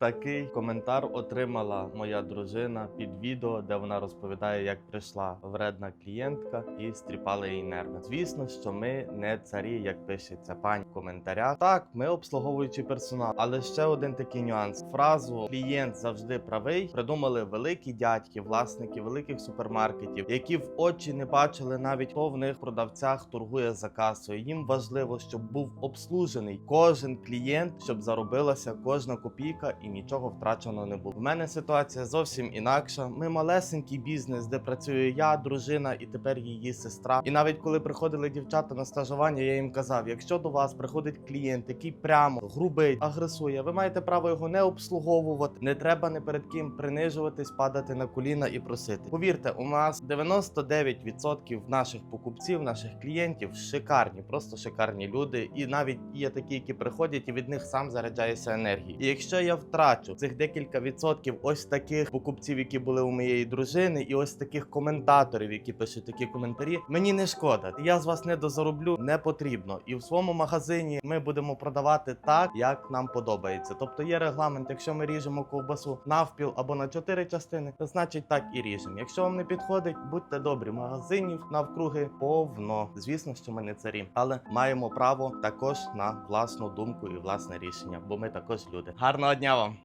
Такий коментар отримала моя дружина під відео, де вона розповідає, як прийшла вредна клієнтка і стріпала її нерви. Звісно, що ми не царі, як пишеться пані в коментарях. Так, ми обслуговуючий персонал, але ще один такий нюанс: фразу клієнт завжди правий придумали великі дядьки, власники великих супермаркетів, які в очі не бачили навіть хто в них продавцях торгує за касою. Їм важливо, щоб був обслужений кожен клієнт, щоб заробилася кожна копійка нічого втрачено не було. У мене ситуація зовсім інакша. Ми малесенький бізнес, де працюю я, дружина і тепер її сестра. І навіть коли приходили дівчата на стажування, я їм казав: якщо до вас приходить клієнт, який прямо грубий, агресує, ви маєте право його не обслуговувати. Не треба не перед ким принижуватись, падати на коліна і просити. Повірте, у нас 99% наших покупців, наших клієнтів шикарні, просто шикарні люди. І навіть є такі, які приходять, і від них сам заряджається енергією. І якщо я втрачу цих декілька відсотків ось таких покупців, які були у моєї дружини, і ось таких коментаторів, які пишуть такі коментарі, мені не шкода. Я з вас не дозароблю, не потрібно. І в своєму магазині ми будемо продавати так, як нам подобається. Тобто є регламент, якщо ми ріжемо ковбасу навпіл або на чотири частини, то значить так і ріжемо. Якщо вам не підходить, будьте добрі, магазинів навкруги повно. Звісно, що ми не царі, але маємо право також на власну думку і власне рішення, бо ми також люди. Гарного дня вам!